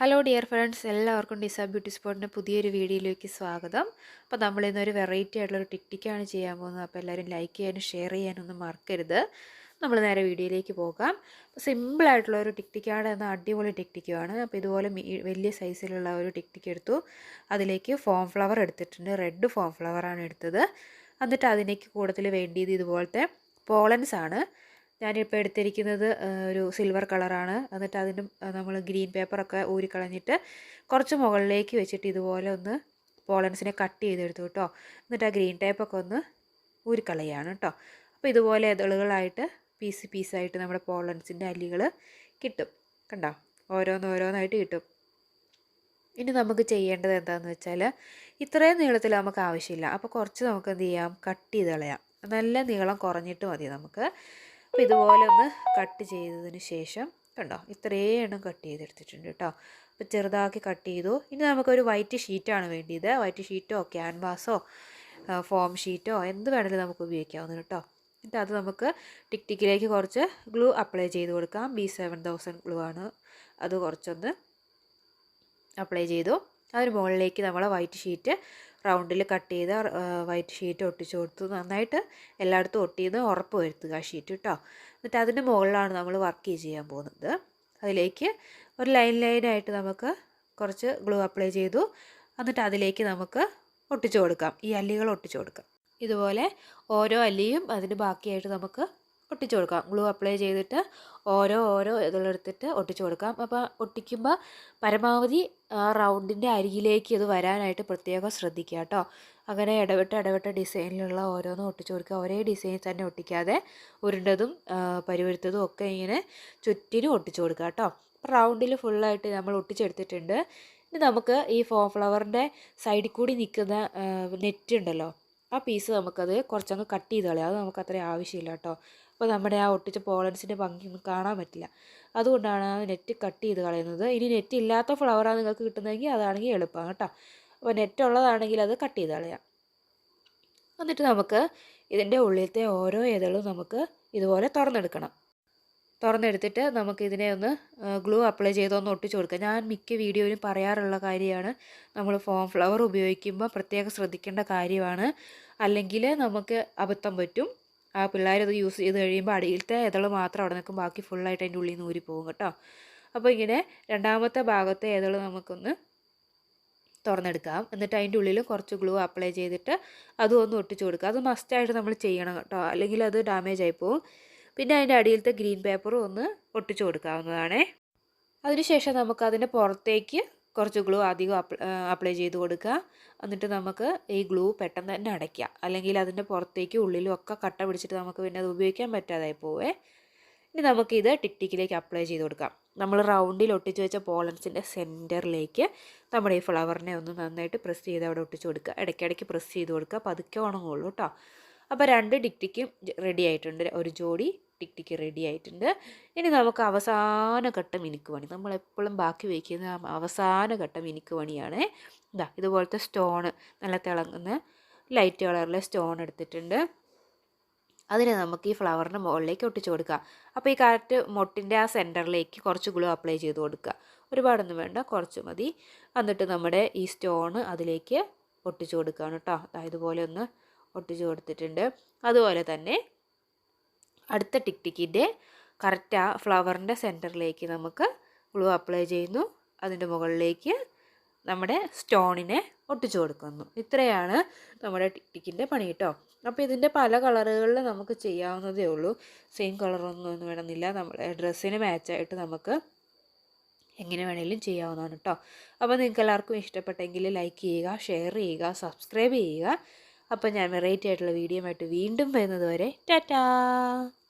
Hello dear friends എല്ലാവർക്കും ഡിസ beauty സ്പോട്ടിന്റെ പുതിയൊരു വീഡിയോയിലേക്ക് സ്വാഗതം. അപ്പോൾ നമ്മൾ ഒരു വെറൈറ്റി ആയിട്ടുള്ളൊരു ടിക്ടിക്കാണ് ചെയ്യാൻ പോകുന്നത്. അപ്പോൾ എല്ലാവരും ലൈക്ക് ചെയ്യാനും ഷെയർ ചെയ്യാനൊന്നും മറക്കരുത്. നമ്മൾ നേരെ വീഡിയോയിലേക്ക് പോകാം. അപ്പോൾ സിമ്പിളായിട്ടുള്ള ഒരു ടിക്ടിക്കാണ് എന്ന അടിപൊളി ടിക്ടിക്കുമാണ് അപ്പോൾ ഇതുപോലെ വലിയ സൈസിലുള്ള ഒരു ടിക്ടിക്ക് എടുത്തു. അതിലേക്ക് ഫോം ഫ്ലവർ എടുത്തിട്ടുണ്ട്. റെഡ് ഫോം ഫ്ലവറാണ് എടുത്തത്. എന്നിട്ട് അതിലേക്ക് കൂടുതൽ വേണ്ടിയത് ഇതുപോലത്തെ പോളൻസ് ആണ്. ഞാനിപ്പോൾ എടുത്തിരിക്കുന്നത് ഒരു സിൽവർ കളറാണ് എന്നിട്ട് അതിന് നമ്മൾ ഗ്രീൻ പേപ്പറൊക്കെ ഊരിക്കളഞ്ഞിട്ട് കുറച്ച് മുകളിലേക്ക് വെച്ചിട്ട് ഇതുപോലെ ഒന്ന് പോളൻസിനെ കട്ട് ചെയ്തെടുത്തു കേട്ടോ. എന്നിട്ട് ആ ഗ്രീൻ ടേപ്പൊക്കെ ഒന്ന് ഊരിക്കളയാണ് കേട്ടോ. അപ്പോൾ ഇതുപോലെ ഇതളുകളായിട്ട് പീസ് പീസായിട്ട് നമ്മുടെ പോളൻസിന്റെ അല്ലികൾ കിട്ടും. കണ്ടോ? ഓരോന്നോരോന്നായിട്ട് കിട്ടും. ഇനി നമുക്ക് ചെയ്യേണ്ടത് എന്താണെന്ന് വെച്ചാൽ ഇത്രയും നീളത്തിൽ നമുക്ക് ആവശ്യമില്ല. അപ്പോൾ കുറച്ച് നമുക്ക് എന്ത് ചെയ്യാം? കട്ട് ചെയ്ത് കളയാം. നല്ല നീളം കുറഞ്ഞിട്ട് മതി നമുക്ക്. അപ്പോൾ ഇതുപോലെ ഒന്ന് കട്ട് ചെയ്തതിന് ശേഷം കണ്ടോ ഇത്രയേ എണ്ണം കട്ട് ചെയ്തെടുത്തിട്ടുണ്ട് കേട്ടോ അപ്പോൾ ചെറുതാക്കി കട്ട് ചെയ്തു. ഇനി നമുക്കൊരു വൈറ്റ് ഷീറ്റാണ് വേണ്ടിയത്. വൈറ്റ് ഷീറ്റോ ക്യാൻവാസോ ഫോം ഷീറ്റോ എന്ത് വേണമെങ്കിലും നമുക്ക് ഉപയോഗിക്കാവുന്നത് കേട്ടോ എന്നിട്ട് അത് നമുക്ക് ടിക് ടിക്കിലേക്ക് കുറച്ച് ഗ്ലൂ അപ്ലൈ ചെയ്ത് കൊടുക്കാം. ബി സെവൻ തൗസൻഡ് ഗ്ലൂ ആണ്. അത് കുറച്ചൊന്ന് അപ്ലൈ ചെയ്തു. അതിന് മുകളിലേക്ക് നമ്മൾ വൈറ്റ് ഷീറ്റ് റൗണ്ടിൽ കട്ട് ചെയ്ത വൈറ്റ് ഷീറ്റ് ഒട്ടിച്ച് കൊടുത്ത്. നന്നായിട്ട് എല്ലായിടത്തും ഒട്ടിയെന്ന് ഉറപ്പ് വരുത്തുക ആ ഷീറ്റ് കേട്ടോ എന്നിട്ട് അതിന്റെ മുകളിലാണ് നമ്മൾ വർക്ക് ചെയ്യാൻ പോകുന്നത്. അതിലേക്ക് ഒരു ലൈൻ ലൈനായിട്ട് നമുക്ക് കുറച്ച് ഗ്ലൂ അപ്ലൈ ചെയ്തു. എന്നിട്ട് അതിലേക്ക് നമുക്ക് ഒട്ടിച്ചു കൊടുക്കാം. ഈ അല്ലികൾ ഒട്ടിച്ചു കൊടുക്കാം. ഇതുപോലെ ഓരോ അല്ലിയും അതിന് ബാക്കിയായിട്ട് നമുക്ക് ഒട്ടിച്ചു കൊടുക്കാം. ഗ്ലൂ അപ്ലൈ ചെയ്തിട്ട് ഓരോ ഓരോ ഇതിലെടുത്തിട്ട് ഒട്ടിച്ചു കൊടുക്കാം. അപ്പോൾ ഒട്ടിക്കുമ്പോൾ പരമാവധി റൗണ്ടിന്റെ അരികിലേക്ക് ഇത് വരാനായിട്ട് പ്രത്യേകം ശ്രദ്ധിക്കുക കേട്ടോ. അങ്ങനെ ഇടവിട്ട് ഇടവിട്ട ഡിസൈനിലുള്ള ഓരോന്നും ഒട്ടിച്ചു കൊടുക്കുക. ഒരേ ഡിസൈൻ തന്നെ ഒട്ടിക്കാതെ ഉരുണ്ടതും പരിവരുത്തതും ഒക്കെ ഇങ്ങനെ ചുറ്റിനും ഒട്ടിച്ചു കൊടുക്കുക കേട്ടോ. റൗണ്ടിൽ ഫുള്ളായിട്ട് നമ്മൾ ഒട്ടിച്ചെടുത്തിട്ടുണ്ട്. ഇനി നമുക്ക് ഈ ഫോം ഫ്ലവറിന്റെ സൈഡിൽ കൂടി നിൽക്കുന്ന നെറ്റ് ഉണ്ടല്ലോ. ആ പീസ് നമുക്കത് കുറച്ചങ്ങ് കട്ട് ചെയ്ത് കളയാം. അത് നമുക്ക് ആവശ്യമില്ല കേട്ടോ. അപ്പോൾ നമ്മുടെ ആ ഒട്ടിച്ച പോളൻസിന്റെ ഭംഗിയൊന്നും കാണാൻ പറ്റില്ല. അതുകൊണ്ടാണ് നെറ്റ് കട്ട് ചെയ്ത് കളയുന്നത്. ഇനി നെറ്റ് ഇല്ലാത്ത ഫ്ലവറാണ് നിങ്ങൾക്ക് കിട്ടുന്നതെങ്കിൽ അതാണെങ്കിൽ എളുപ്പമാണ് കേട്ടോ. അപ്പോൾ നെറ്റ് ഉള്ളതാണെങ്കിൽ അത് കട്ട് ചെയ്ത് കളയാം. എന്നിട്ട് നമുക്ക് ഇതിന്റെ ഉള്ളിലത്തെ ഓരോ ഇതളും നമുക്ക് ഇതുപോലെ തുറന്നെടുക്കണം. തുറന്നെടുത്തിട്ട് നമുക്ക് ഇതിനെ ഒന്ന് ഗ്ലൂ അപ്ലൈ ചെയ്തൊന്ന് ഒട്ടിച്ചു കൊടുക്കുക ഞാൻ മിക്ക വീഡിയോയിലും പറയാറുള്ള കാര്യമാണ് നമ്മൾ ഫോം ഫ്ലവർ ഉപയോഗിക്കുമ്പോൾ പ്രത്യേകം ശ്രദ്ധിക്കേണ്ട കാര്യമാണ്. അല്ലെങ്കിൽ നമുക്ക് അബദ്ധം പറ്റും. ആ പിള്ളേരത് യൂസ് ചെയ്ത് കഴിയുമ്പോൾ അടിയിലത്തെ ഇതൾ മാത്രം അവിടെ നിൽക്കും. ബാക്കി ഫുള്ളായിട്ട് അതിന്റെ ഉള്ളിൽ നിന്ന് ഊരി പോകും കേട്ടോ. അപ്പോൾ ഇങ്ങനെ രണ്ടാമത്തെ ഭാഗത്തെ ഇതൾ നമുക്കൊന്ന് തുറന്നെടുക്കാം. എന്നിട്ട് അതിന്റെ ഉള്ളിൽ കുറച്ച് ഗ്ലൂ അപ്ലൈ ചെയ്തിട്ട് അതും ഒന്ന് ഒട്ടിച്ചു കൊടുക്കുക. അത് മസ്റ്റായിട്ട് നമ്മൾ ചെയ്യണം കേട്ടോ. അല്ലെങ്കിൽ അത് ഡാമേജ് ആയി പോകും പിന്നെ അതിന്റെ അടിയിലത്തെ ഗ്രീൻ പേപ്പറും ഒന്ന് ഒട്ടിച്ചു കൊടുക്കാവുന്നതാണേ. അതിനുശേഷം നമുക്ക് അതിന്റെ പുറത്തേക്ക് കുറച്ച് ഗ്ലൂ അധികം അപ്ലൈ ചെയ്ത് കൊടുക്കുക. എന്നിട്ട് നമുക്ക് ഈ ഗ്ലൂ പെട്ടെന്ന് തന്നെ അടയ്ക്കുക. അല്ലെങ്കിൽ അതിന്റെ പുറത്തേക്ക് ഉള്ളിലും ഒക്കെ കട്ട പിടിച്ചിട്ട് നമുക്ക് പിന്നെ അത് ഉപയോഗിക്കാൻ പറ്റാതായി പോവേ. ഇനി നമുക്കിത് ടിക് ടിക്കിലേക്ക് അപ്ലൈ ചെയ്ത് കൊടുക്കാം. നമ്മൾ റൗണ്ടിൽ ഒട്ടിച്ച് വെച്ച പോളൻസിന്റെ സെന്ററിലേക്ക് നമ്മുടെ ഈ ഫ്ലവറിനെ ഒന്ന് നന്നായിട്ട് പ്രസ് ചെയ്ത് അവിടെ ഒട്ടിച്ച് കൊടുക്കുക. ഇടയ്ക്കിടയ്ക്ക് പ്രസ് ചെയ്ത് കൊടുക്കുക. പതുക്കെ ഉണങ്ങുള്ളൂ കേട്ടോ അപ്പോൾ രണ്ട് ടിക്ടിക്കും റെഡി ആയിട്ടുണ്ട്. ഒരു ജോഡി ടിക്ടിക്ക് റെഡി ആയിട്ടുണ്ട്. ഇനി നമുക്ക് അവസാന ഘട്ടം മിനുക്ക് പണി. നമ്മളെപ്പോഴും ബാക്കി വയ്ക്കുന്ന അവസാന ഘട്ടം മിനുക്ക് പണിയാണ്. ഇതാ ഇതുപോലത്തെ സ്റ്റോണ് നല്ല തിളങ്ങുന്ന ലൈറ്റ് കളറിലെ സ്റ്റോൺ എടുത്തിട്ടുണ്ട്. അതിനെ നമുക്ക് ഈ ഫ്ലവറിന്റെ മുകളിലേക്ക് ഒട്ടിച്ചു കൊടുക്കുക അപ്പോൾ ഈ കറക്റ്റ് മൊട്ടിന്റെ ആ സെന്ററിലേക്ക് കുറച്ച് ഗ്ലൂ അപ്ലൈ ചെയ്ത് കൊടുക്കുക. ഒരുപാടൊന്നും വേണ്ട കുറച്ച് മതി. എന്നിട്ട് നമ്മുടെ ഈ സ്റ്റോണ് അതിലേക്ക് ഒട്ടിച്ചു കൊടുക്കുകയാണ് കേട്ടോ ഇതുപോലെ ഒന്ന് ഒട്ടിച്ചു കൊടുത്തിട്ടുണ്ട്. അതുപോലെ തന്നെ അടുത്ത ടിക് ടിക്കിന്റെ കറക്റ്റ് ആ ഫ്ലവറിന്റെ സെന്ററിലേക്ക് നമുക്ക് ഗ്ലൂ അപ്ലൈ ചെയ്യുന്നു. അതിന്റെ മുകളിലേക്ക് നമ്മുടെ സ്റ്റോണിനെ ഒട്ടിച്ചു കൊടുക്കുന്നു. ഇത്രയാണ് നമ്മുടെ ടിക് ടിക്കിന്റെ പണി കേട്ടോ. അപ്പോൾ ഇതിന്റെ പല കളറുകളിൽ നമുക്ക് ചെയ്യാവുന്നതേ ഉള്ളൂ. സെയിം കളറൊന്നും ഒന്നും വേണമെന്നില്ല. നമ്മുടെ ഡ്രസ്സിന് മാച്ചായിട്ട് നമുക്ക് എങ്ങനെ വേണമെങ്കിലും ചെയ്യാവുന്നതാണ് കേട്ടോ. അപ്പോൾ നിങ്ങൾക്ക് എല്ലാവർക്കും ഇഷ്ടപ്പെട്ടെങ്കിൽ ലൈക്ക് ചെയ്യുക ഷെയർ ചെയ്യുക സബ്സ്ക്രൈബ് ചെയ്യുക. അപ്പോൾ ഞാൻ വെറൈറ്റി ആയിട്ടുള്ള വീഡിയോ ആയിട്ട് വീണ്ടും വരുന്നത് വരെ ടാറ്റാ